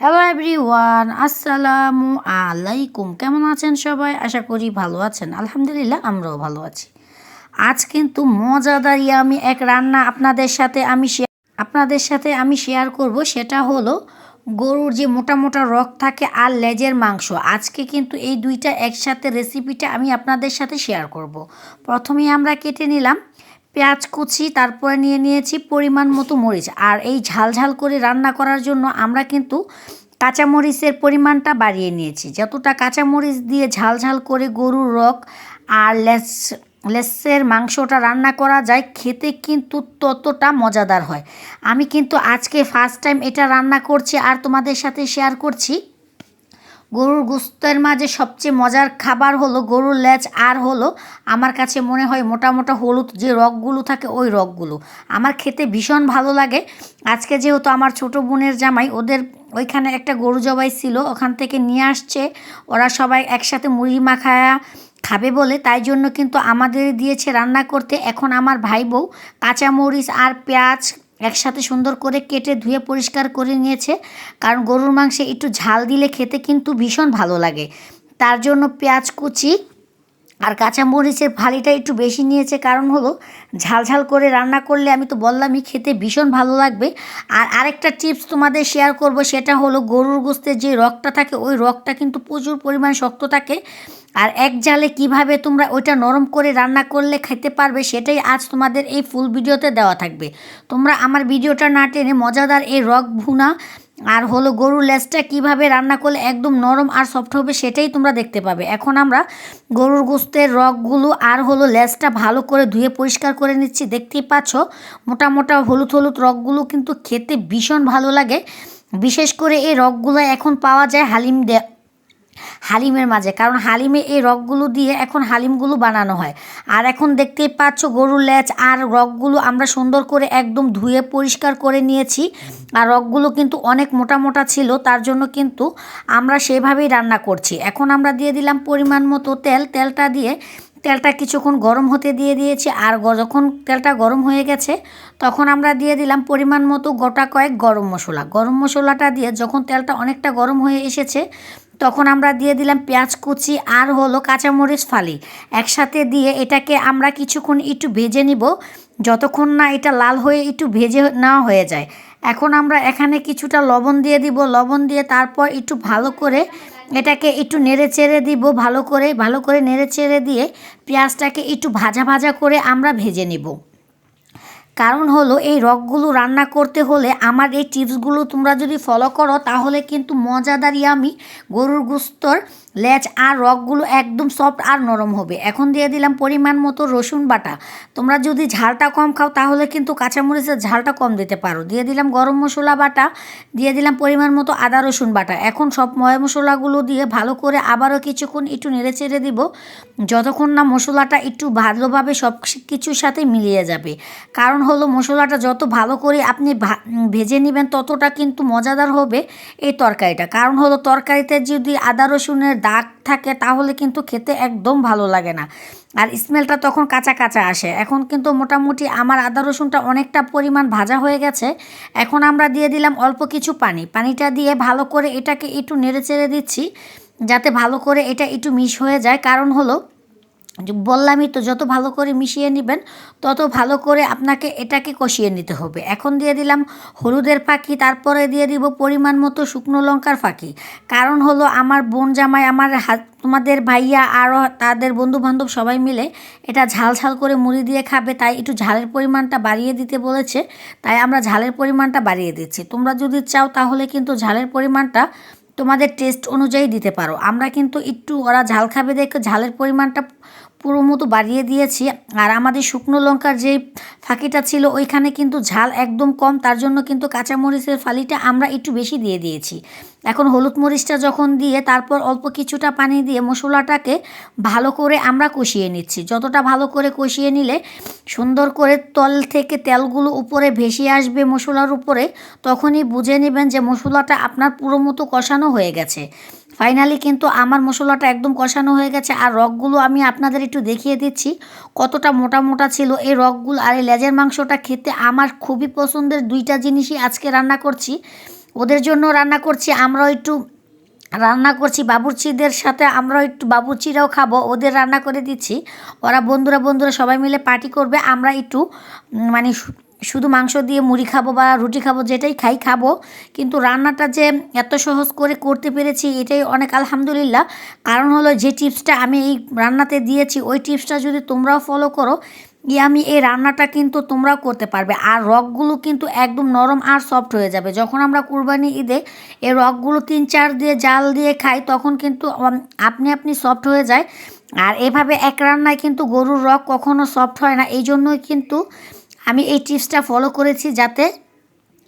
Hello everyone আসসালামু আলাইকুম কেমন আছেন সবাই? আশা করি ভালো আছেন। আলহামদুলিল্লাহ, আমরাও ভালো আছি। আজ কিন্তু মজাদার আমি এক রান্না আপনাদের সাথে আমি আপনাদের সাথে আমি শেয়ার করব। সেটা হলো গরুর যে মোটা মোটা রক থাকে আর লেজের মাংস। আজকে কিন্তু এই দুইটা একসাথে রেসিপিটা আমি আপনাদের সাথে শেয়ার করব। প্রথমে আমরা কেটে নিলাম। পেঁয়াজ কুচি, তারপরে নিয়ে নিয়েছি পরিমাণ মতো মরিচ। আর এই ঝাল ঝাল করে রান্না করার জন্য আমরা কিন্তু কাঁচামরিচের পরিমাণটা বাড়িয়ে নিয়েছি। যতটা কাঁচামরিচ দিয়ে ঝাল ঝাল করে গরুর রক আর লেস লেসের মাংসটা রান্না করা যায়, খেতে কিন্তু ততটা মজাদার হয়। আমি কিন্তু আজকে ফার্স্ট টাইম এটা রান্না করছি আর তোমাদের সাথে শেয়ার করছি। গরুর গুস্তের মাঝে সবচেয়ে মজার খাবার হলো গরুর লেজ, আর হলো আমার কাছে মনে হয় মোটা মোটা হলুদ যে রগগুলো থাকে ওই রগগুলো। আমার খেতে ভীষণ ভালো লাগে। আজকে যেহেতু আমার ছোট বোনের জামাই, ওদের ওইখানে একটা গরু জবাই ছিল, ওখান থেকে নিয়ে আসছে। ওরা সবাই একসাথে মুড়ি মাখায়া খাবে বলে, তাই জন্য কিন্তু আমাদের দিয়েছে রান্না করতে। এখন আমার ভাই বউ কাঁচামরিচ আর পেঁয়াজ একসাথে সুন্দর করে কেটে ধুয়ে পরিষ্কার করে নিয়েছে। কারণ গরুর মাংসে একটু ঝাল দিলে খেতে কিন্তু ভীষণ ভালো লাগে। তার জন্য পেঁয়াজ কুচি আর কাঁচামরিচের ফালিটা একটু বেশি নিয়েছে, কারণ হলো ঝাল ঝাল করে রান্না করলে আমি তো বললামই খেতে ভীষণ ভালো লাগবে। আর আরেকটা টিপস তোমাদের শেয়ার করব, সেটা হলো গরুর গোস্তের যে রকটা থাকে, ওই রকটা কিন্তু প্রচুর পরিমাণ শক্ত থাকে। আর এক জালে কীভাবে তোমরা ওইটা নরম করে রান্না করলে খেতে পারবে, সেটাই আজ তোমাদের এই ফুল ভিডিওতে দেওয়া থাকবে। তোমরা আমার ভিডিওটা না টেনে মজাদার এই রক ভুনা আর হলো গরুর লেজটা কীভাবে রান্না করলে একদম নরম আর সফট হবে সেটাই তোমরা দেখতে পাবে। এখন আমরা গরুর গোস্তের রকগুলো আর হলো লেজটা ভালো করে ধুয়ে পরিষ্কার করে নিচ্ছি। দেখতেই পাচ্ছ মোটা মোটা হলুদ হলুদ রগগুলো কিন্তু খেতে ভীষণ ভালো লাগে। বিশেষ করে এই রকগুলো এখন পাওয়া যায় হালিম হালিমের মাঝে। কারণ হালিমে এই রকগুলো দিয়ে এখন হালিমগুলো বানানো হয়। আর এখন দেখতেই পাচ্ছ গরুর ল্যাচ আর রকগুলো আমরা সুন্দর করে একদম ধুয়ে পরিষ্কার করে নিয়েছি। আর রকগুলো কিন্তু অনেক মোটা মোটা ছিল, তার জন্য কিন্তু আমরা সেভাবেই রান্না করছি। এখন আমরা দিয়ে দিলাম পরিমাণ মতো তেল। তেলটা দিয়ে তেলটা কিছুক্ষণ গরম হতে দিয়ে দিয়েছি। আর যখন তেলটা গরম হয়ে গেছে, তখন আমরা দিয়ে দিলাম পরিমাণ মতো গোটা কয়েক গরম মশলা। গরম মশলাটা দিয়ে যখন তেলটা অনেকটা গরম হয়ে এসেছে তখন আমরা দিয়ে দিলাম পেঁয়াজ কুচি আর হলো কাঁচামরিচ ফালি। একসাথে দিয়ে এটাকে আমরা কিছুক্ষণ একটু ভেজে নিব। যতক্ষণ না এটা লাল হয়ে একটু ভেজে নেওয়া হয়ে যায়। এখন আমরা এখানে কিছুটা লবণ দিয়ে দিব। লবণ দিয়ে তারপর একটু ভালো করে এটাকে একটু নেড়ে চেড়ে দিব। ভালো করে ভালো করে নেড়ে চেড়ে দিয়ে পেঁয়াজটাকে একটু ভাজা ভাজা করে আমরা ভেজে নিব। কারণ হলো এই রকগুলো রান্না করতে হলে আমার এই টিপসগুলো তোমরা যদি ফলো করো, তাহলে কিন্তু মজাদার আমি গরুর গুস্তর লেজ আর রকগুলো একদম সফট আর নরম হবে। এখন দিয়ে দিলাম পরিমাণ মতো রসুন বাটা। তোমরা যদি ঝালটা কম খাও, তাহলে কিন্তু কাঁচামরিচের ঝালটা কম দিতে পারো। দিয়ে দিলাম গরম মশলা বাটা, দিয়ে দিলাম পরিমাণ মতো আদা রসুন বাটা। এখন সব ময় মশলাগুলো দিয়ে ভালো করে আবারও কিছুক্ষণ একটু নেড়ে চেড়ে দিব। যতক্ষণ না মশলাটা একটু ভালোভাবে সব কিছুর সাথে মিলিয়ে যাবে। কারণ হলো মশলাটা যত ভালো করে আপনি ভেজে নেবেন, ততটা কিন্তু মজাদার হবে এই তরকারিটা। কারণ হলো তরকারিতে যদি আদা রসুনের দাগ থাকে তাহলে কিন্তু খেতে একদম ভালো লাগে না। আর স্মেলটা তখন কাঁচা কাঁচা আসে। এখন কিন্তু মোটামুটি আমার আদা রসুনটা অনেকটা পরিমাণ ভাজা হয়ে গেছে। এখন আমরা দিয়ে দিলাম অল্প কিছু পানি। পানিটা দিয়ে ভালো করে এটাকে একটু নেড়ে চেড়ে দিচ্ছি, যাতে ভালো করে এটা একটু মিশ হয়ে যায়। কারণ হলো বললামই তো, যত ভালো করে মিশিয়ে নেবেন, তত ভালো করে আপনাকে এটাকে কষিয়ে নিতে হবে। এখন দিয়ে দিলাম হলুদের ফাঁকি তারপরে দিয়ে দিব পরিমাণ মতো শুকনো লঙ্কার ফাঁকি কারণ হলো আমার বোন জামাই, আমার হাত তোমাদের ভাইয়া আরও তাদের বন্ধু বান্ধব সবাই মিলে এটা ঝাল ঝাল করে মুড়ি দিয়ে খাবে, তাই একটু ঝালের পরিমাণটা বাড়িয়ে দিতে বলেছে, তাই আমরা ঝালের পরিমাণটা বাড়িয়ে দিচ্ছি। তোমরা যদি চাও তাহলে কিন্তু ঝালের পরিমাণটা তোমাদের টেস্ট অনুযায়ী দিতে পারো। আমরা কিন্তু একটু ওরা ঝাল খাবে দেখে ঝালের পরিমাণটা পুরো মতো বাড়িয়ে দিয়েছি। আর আমাদের শুকনো লঙ্কার যে ফাঁকিটা ছিল, ওইখানে কিন্তু ঝাল একদম কম। তার জন্য কিন্তু কাঁচামরিচের ফালিটা আমরা একটু বেশি দিয়ে দিয়েছি। এখন হলুদ মরিচটা যখন দিয়ে তারপর অল্প কিছুটা পানি দিয়ে মশলাটাকে ভালো করে আমরা কষিয়ে নিচ্ছি। যতটা ভালো করে কষিয়ে নিলে সুন্দর করে তল থেকে তেলগুলো উপরে ভেসে আসবে মশলার উপরে, তখনই বুঝে নেবেন যে মশলাটা আপনার পুরো মতো কষানো হয়ে গেছে। ফাইনালি কিন্তু আমার মশলাটা একদম কষানো হয়ে গেছে আর রকগুলো আমি আপনাদের একটু দেখিয়ে দিচ্ছি কতটা মোটা মোটা ছিল এই রকগুলো আর এই লেজের মাংসটা খেতে আমার খুবই পছন্দের দুইটা জিনিসই আজকে রান্না করছি। ওদের জন্য রান্না করছি, আমরাও একটু রান্না করছি, বাবুর্চিদের সাথে আমরাও একটু বাবুর্চিরাও খাব, ওদের রান্না করে দিচ্ছি। ওরা বন্ধুরা বন্ধুরা সবাই মিলে পার্টি করবে, আমরা একটু মানে শুধু মাংস দিয়ে মুড়ি খাব বা রুটি খাব, যেটাই খাই খাব। কিন্তু রান্নাটা যে এত সহজ করে করতে পেরেছি, এটাই অনেক আলহামদুলিল্লাহ। কারণ হলো যে টিপসটা আমি এই রান্নাতে দিয়েছি, ওই টিপসটা যদি তোমরাও ফলো করো আমি এই রান্নাটা কিন্তু তোমরাও করতে পারবে। আর রকগুলো কিন্তু একদম নরম আর সফট হয়ে যাবে। যখন আমরা কুরবানি ঈদে এই রকগুলো তিন চার দিয়ে জাল দিয়ে খাই, তখন কিন্তু আপনি আপনি সফট হয়ে যায়। আর এভাবে এক রান্নায় কিন্তু গরুর রক কখনো সফট হয় না। এই জন্যই কিন্তু আমি এই টিপসটা ফলো করেছি যাতে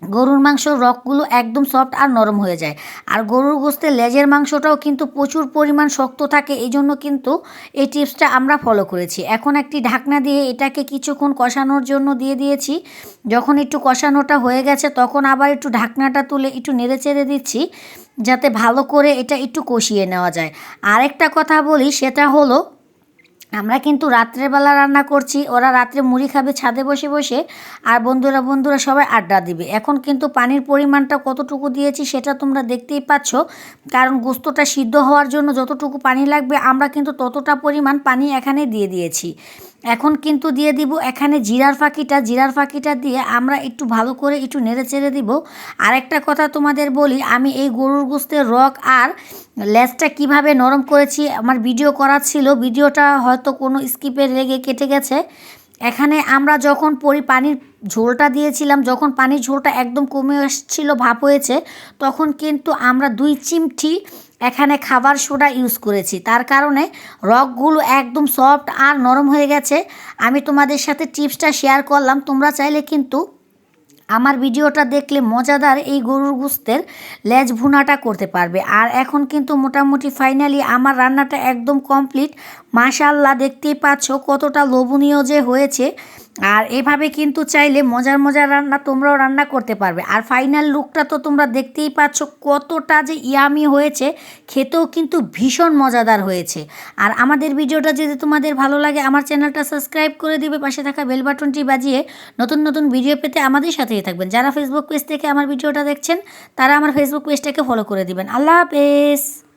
গরুর মাংসর রকগুলো একদম সফট আর নরম হয়ে যায়। আর গরুর গোস্তের লেজের মাংসটাও কিন্তু প্রচুর পরিমাণ শক্ত থাকে এই জন্য কিন্তু এই টিপসটা আমরা ফলো করেছি। এখন একটি ঢাকনা দিয়ে এটাকে কিছুক্ষণ কষানোর জন্য দিয়ে দিয়েছি। যখন একটু কষানোটা হয়ে গেছে, তখন আবার একটু ঢাকনাটা তুলে একটু নেড়ে চেড়ে দিচ্ছি, যাতে ভালো করে এটা একটু কষিয়ে নেওয়া যায়। আরেকটা কথা বলি, সেটা হলো আমরা কিন্তু রাত্রেবেলা রান্না করছি, ওরা রাত্রে মুড়ি খাবে ছাদে বসে বসে, আর বন্ধুরা বন্ধুরা সবাই আড্ডা দিবে। এখন কিন্তু পানির পরিমাণটা কতটুকু দিয়েছি সেটা তোমরা দেখতেই পাচ্ছ, কারণ গোস্তটা সিদ্ধ হওয়ার জন্য যতটুকু পানি লাগবে, আমরা কিন্তু ততটা পরিমাণ পানি এখানে দিয়ে দিয়েছি। এখন কিন্তু দিয়ে দিব এখানে জিরার ফাঁকিটা জিরার ফাঁকিটা দিয়ে আমরা একটু ভালো করে একটু নেড়ে চেড়ে দিব। আরেকটা কথা তোমাদের বলি, আমি এই গরুর গোস্তের রক আর লেজটা কীভাবে নরম করেছি, আমার ভিডিও করা ছিল, ভিডিওটা হয়তো কোনো স্কিপে লেগে কেটে গেছে। এখানে আমরা যখন পরি, পানির ঝোলটা দিয়েছিলাম, যখন পানির ঝোলটা একদম কমে এসেছিল ভাপ হয়েছে, তখন কিন্তু আমরা দুই চিমটি এখানে খাবার সোডা ইউজ করেছি। তার কারণে রকগুলো একদম সফট আর নরম হয়ে গেছে। আমি তোমাদের সাথে টিপসটা শেয়ার করলাম, তোমরা চাইলে কিন্তু আমার ভিডিওটা দেখলে মজাদার এই গরুর গুস্তের লেজ ভুনাটা করতে পারবে। আর এখন কিন্তু মোটামুটি ফাইনালি আমার রান্নাটা একদম কমপ্লিট মাশাল্লাহ দেখতেই পাচ্ছ কতটা লোভনীয় যে হয়েছে। আর এভাবে কিন্তু চাইলে মজার মজার রান্না তোমরাও রান্না করতে পারবে। আর ফাইনাল লুকটা তো তোমরা দেখতেই পাচ্ছ কতটা যে ইয়ামি হয়েছে, খেতেও কিন্তু ভীষণ মজাদার হয়েছে। আর আমাদের ভিডিওটা যদি তোমাদের ভালো লাগে, আমার চ্যানেলটা সাবস্ক্রাইব করে দিবে, পাশে থাকা বেল বাটনটি বাজিয়ে নতুন নতুন ভিডিও পেতে আমাদের সাথেই থাকবেন। যারা ফেসবুক পেজ থেকে আমার ভিডিওটা দেখছেন, তারা আমার ফেসবুক পেজটাকে ফলো করে দিবেন। আল্লাহ হাফেজ!